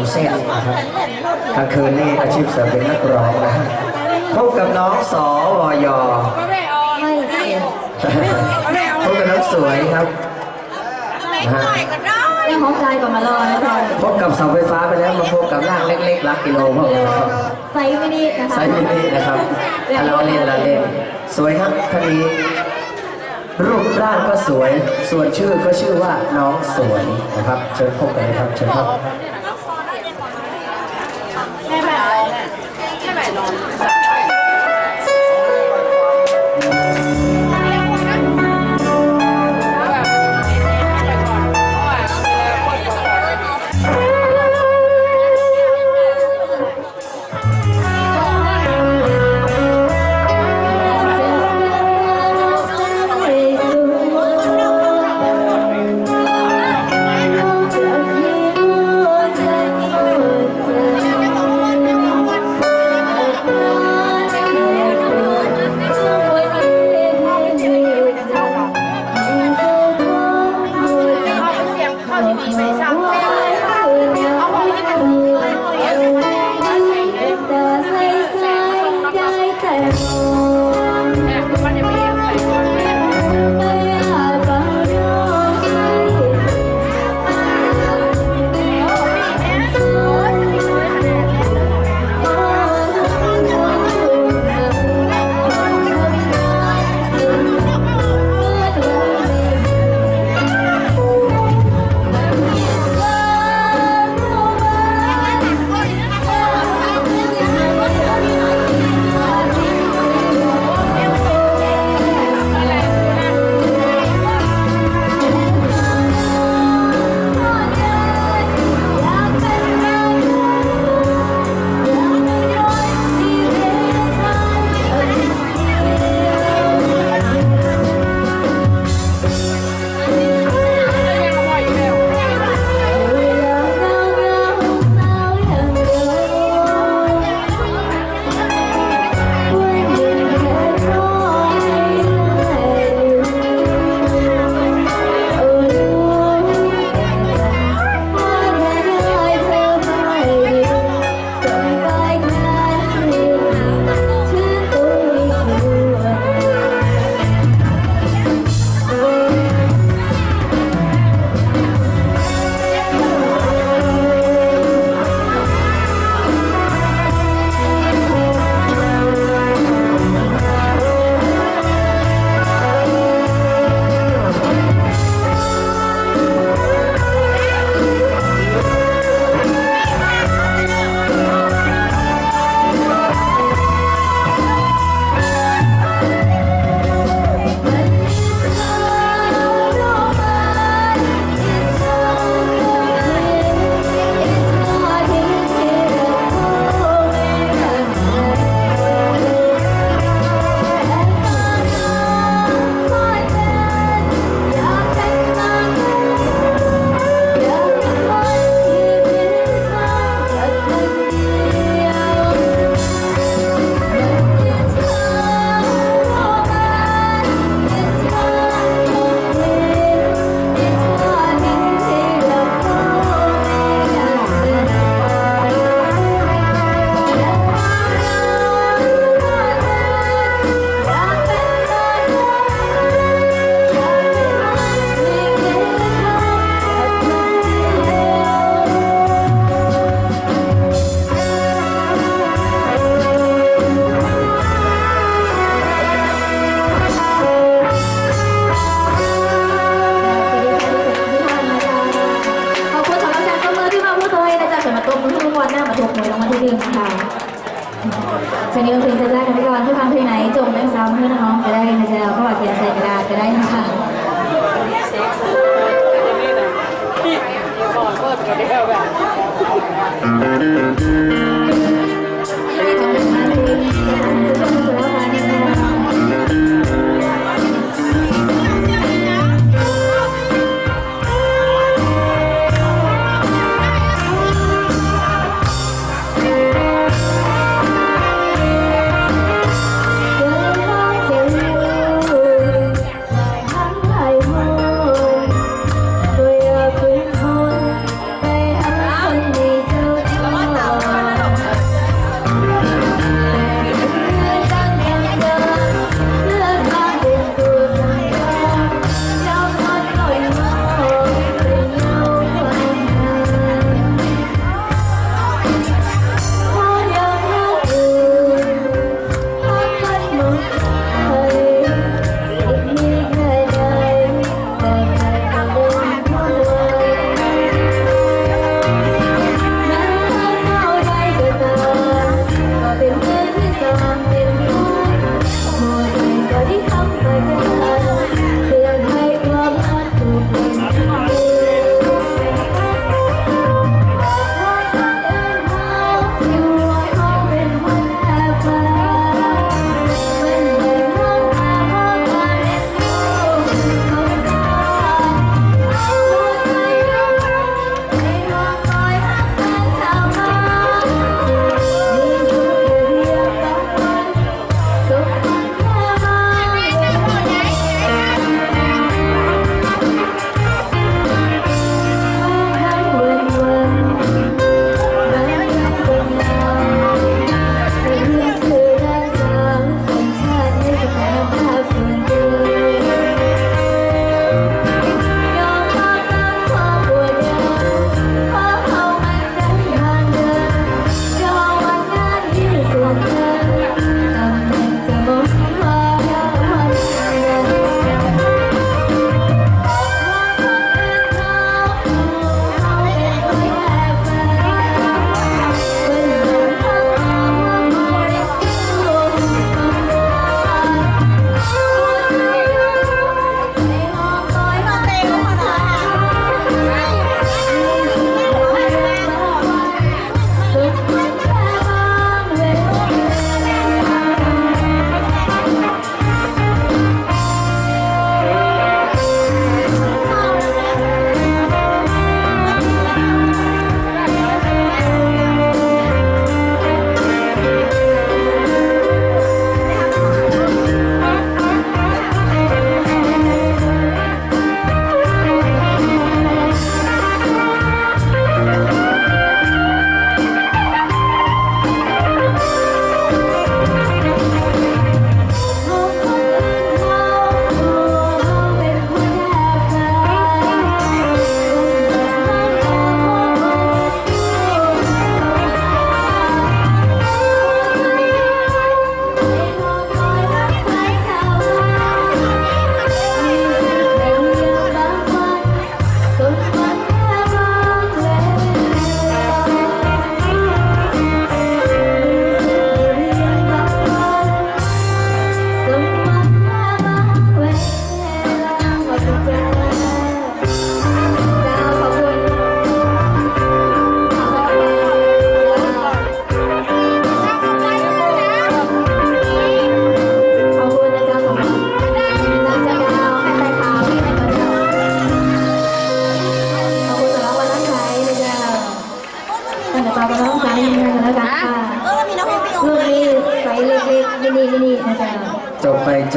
นเส้นนะครับกลางคืนนี่อาชีพเสริมเป็นนักร้องนะพบกับน้องสวอยไม่เสียพบกับน้องสวยครับนะฮะไม่พร้อมใจก่อนมารอนะจ๊ะพบกับเสาไฟฟ้าไปแล้วมาพบกับร่างเล็กๆรักกิโลพวกนี้นะครับไซส์มินินะคะไซส์มินินะครับอะเราเล่นเราเล่น สวยครับท่านนี้รูปร่างก็สวย ส่วนชื่อก็ชื่อว่าน้องสวยนะครับ เชิญพบกันเลยครับ เชิญครับ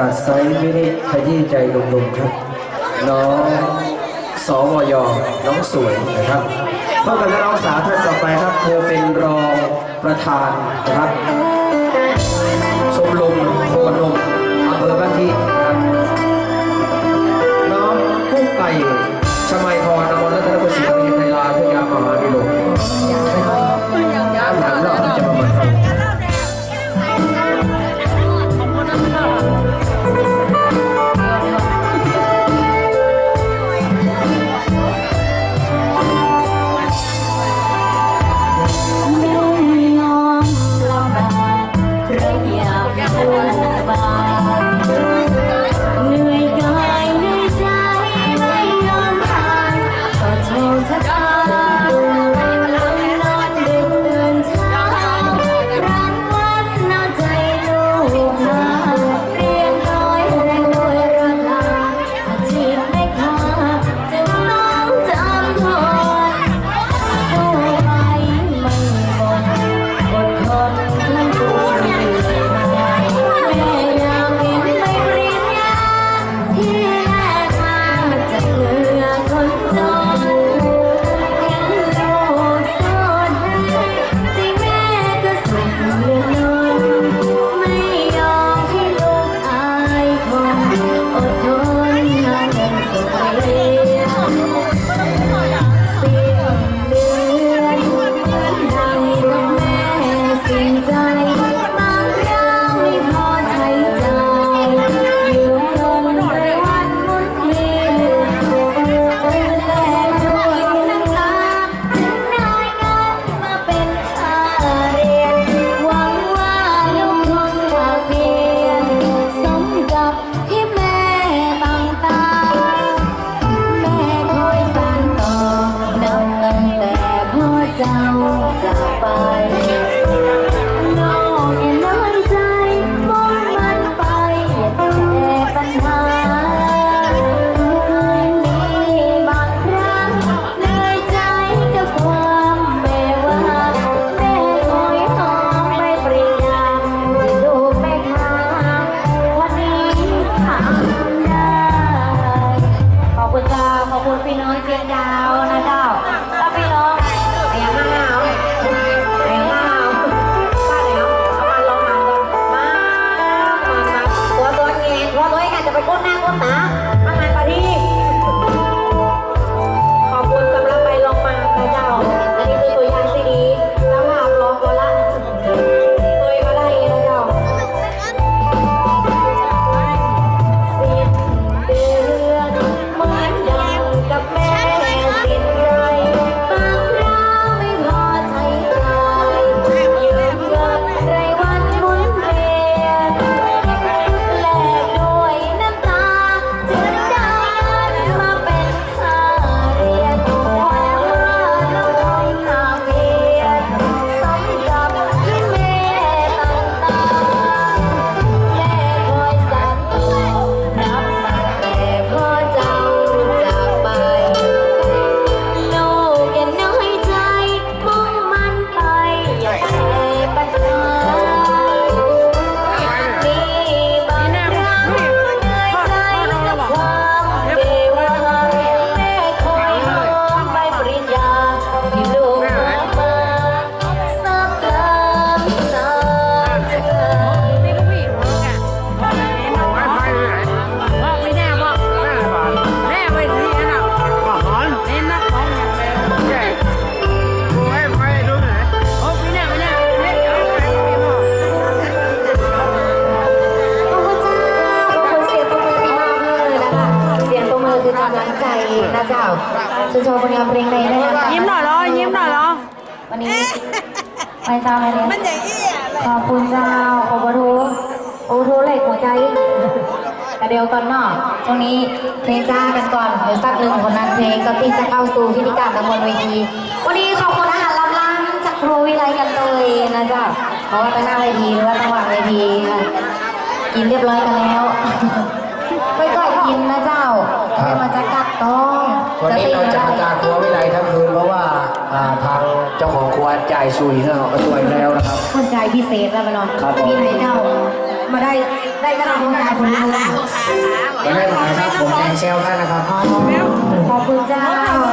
จากไซมินิที่ใจลงๆครับ น้องสวยน้องสวยนะครับพบกับน้องสาท่านต่อไปครับ เธอเป็นรองประธานนะครับ คุณพี่น้องเชียงดาวนะเจ้า ไปตามไปเลยมัม่านี่ยขอบคุณเจ้าขอบพระทูโอ้ทูเหล็กหัวใจแต่เดี๋ยวก่อนเนาะช่วงนี้เพลงจ้ากันก่อนเดี๋ยวสักหนึ่งผลงานเพลงก็ตีจะเข้าสู่พิธีการตะบนเวทีวันนี้ขอบคุณอาหารลำล้ำจากครัววิไลกันเลยนะจ๊ะเพราะว่าไปหน้าเวทีหรือว่าระหว่างเวทีกินเรียบร้อยกันแล้วไปก่อยกินนะเจ้าไม่มาจะกัดต้องวันนี้เราจะประจานครัววิไลทั้งคืนเพราะว่าทาง เจ้าของครัวจ่ายซุยให้เราก็ช่วยแล้วนะครับ คนใจพิเศษแล้วไปนอนครับผม มีไหนเจ้า มาได้ได้กระดาษของใจคนรู้ไม่ได้หมายครับผมแทงเซลท่านนะครับขอบคุณเจ้า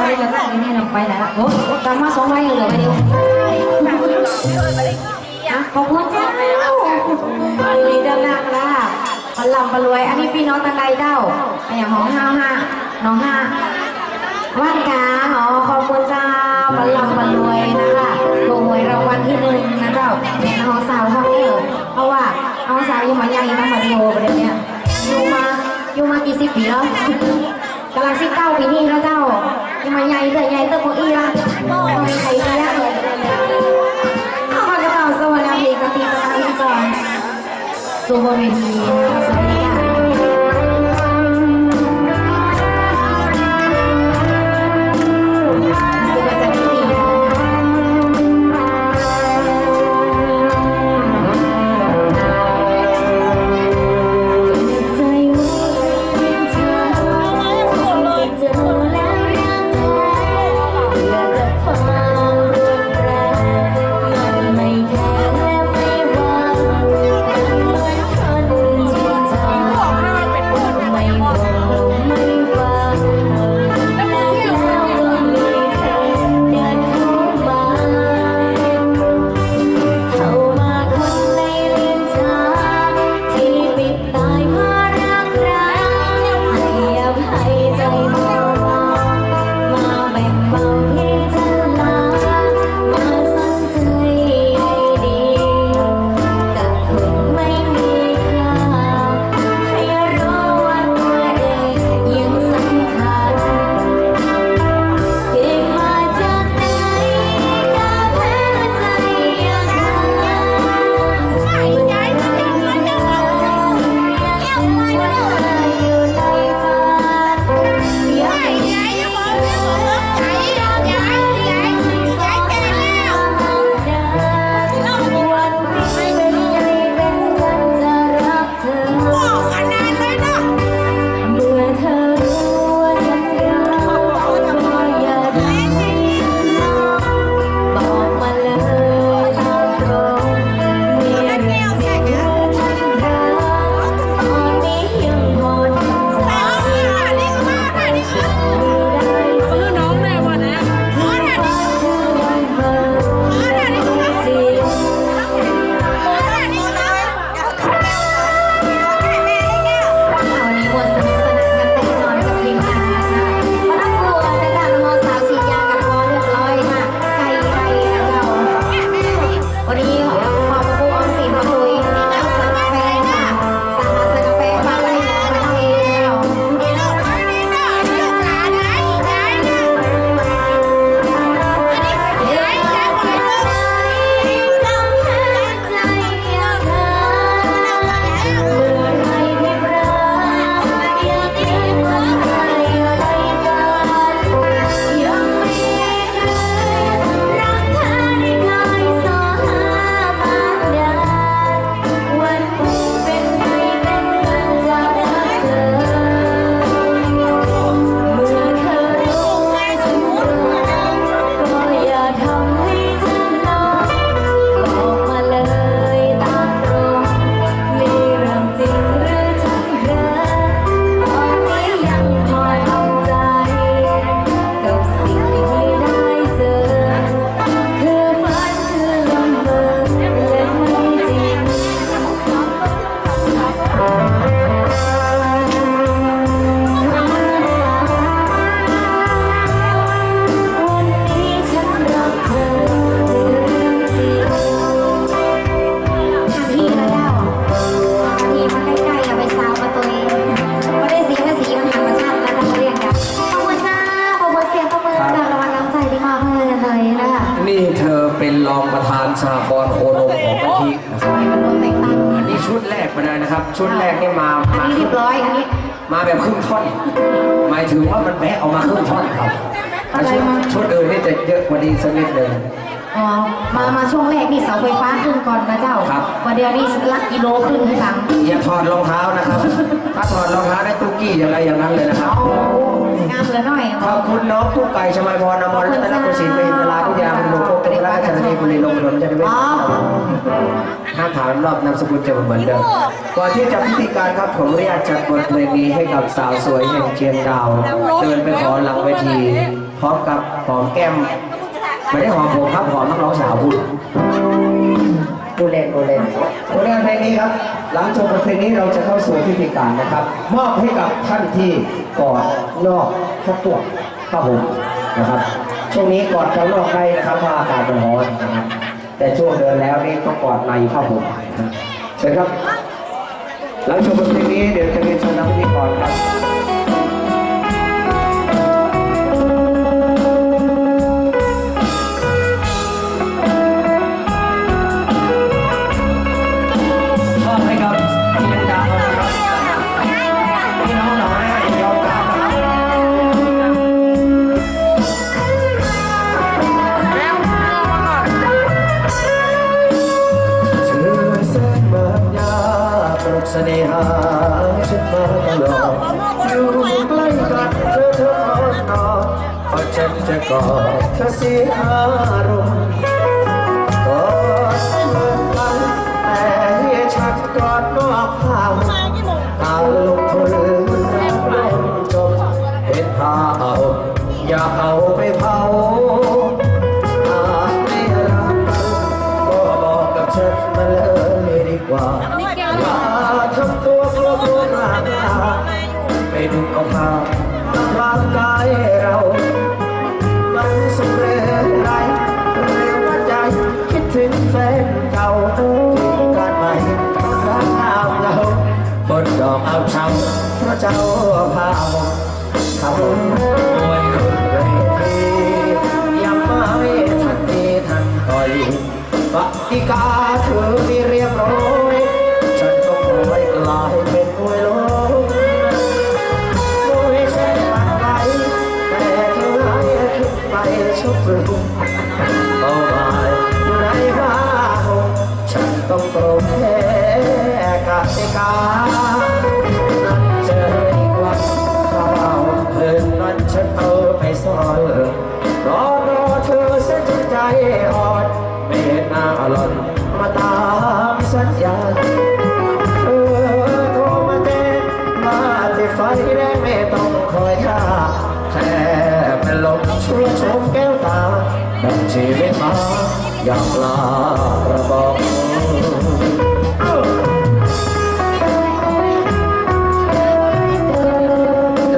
ได้กระดาษนี้ลงไปไหนละโอ้กำมาสองใบเหลือไปเดียวอะขอบคุณเจ้าดูดีเจ้าหน้าครับพลำพรวย อันนี้พี่น้องตังไดเจ้าอันอย่างของห้าห้าน้องห้าว่านกา รรลังก์บรรรวยนะคะถูกหวยรางวัลที่หนึ่งนะเจ้าเป็นน้องสาวท่องเที่ยวเพราะว่าน้องสาวอยู่มาใหญ่ตั้งมาดีโอประเดี๋ยวเนี้ยอยู่มาอยู่มากี่สิบปีแล้วกำลังสิบเก้าปีนี่แล้วเจ้ายู่มาใหญ่เตอใหญ่เตอโคอี้ละไม่ใครเรียกเลยข้าวกระเป๋าสวัสดีกะทิกะทิก่อนสู่บนเวทีนะ ชุดแรกนี่มาอันมานี้เรียบร้อยอันนี้ มาแบบครึ่งท่อน หมายถึงว่ามันแบะออกมาครึ่งท่อนครับอะไรชุดมา ชุดอื่นนี่จะเยอะกว่านี้สักนิดหนึ่งอ๋อมามาช่วงแรกนี่เสาไฟฟ้าขึ้นก่อนนะเจ้าครับ วันเดียวนี่ลักกิโลขึ้นทีหลังอย่าถอดรองเท้านะครับ ถ้าถอดรองเท้าได้ตุ๊กกี้อย่างไรอย่างนั้นเลยนะครับโอ้งามเหลือหน่อยขอบคุณน้องผู้ไก่ชมายพรอมรรัตนกุศินเป็นเวลาทุกอย่างเป็นโลโก้เป็นราชธานีบุรีลมย์ถนนจะได้ไม่ ห้ามถามรอบนามสกุลจะเหมือนเดิมก่อนที่จะพิธีการครับผมเรียกจัดบทเพลงนี้ให้กับสาวสวยแห่งเชียงดาว เดินไปขอหลังเวที พร้อมกับหอมแก้มไม่ได้หอมผมครับหอมนักร้องสาวคุณกูเล่นกูเล่นผลงานเพลงนี้ครับ หลังจบบทเพลงนี้เราจะเข้าสู่พิธีการนะครับ มอบให้กับท่านที่กอดนอกทักตัวครับผมนะครับ ช่วงนี้กอดข้างนอกได้นะครับเพราะอากาศมันร้อนนะครับ แต่ช่วงเดินแล้วนี่ต้องกอดในครับผมนะครับเชิญครับหลังจบบทเพลงนี้เดี๋ยวจะเรียนเชิญนักพิธีกรครับ สน่หาฉันมาตลอดอยู่ใกล้กันเธอเธอนอนพอฉันจะกอดเธอเสียอารมณ์ เอาภาพร่างกายเรา มันสำเร็จไรเร็วว่าใจ คิดถึงแฟนเก่าถึงการใหม่รักเอาเราบนดอกเอาเช้าเพราะเจ้าพาเขา อยากลากระบอก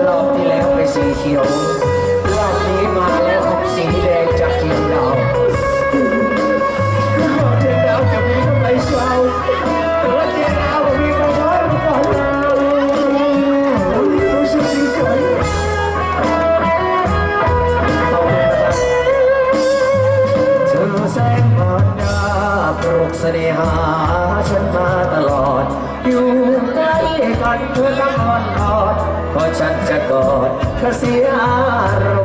รอบที่แล้วไปสีเขียว กอดเธอเสียร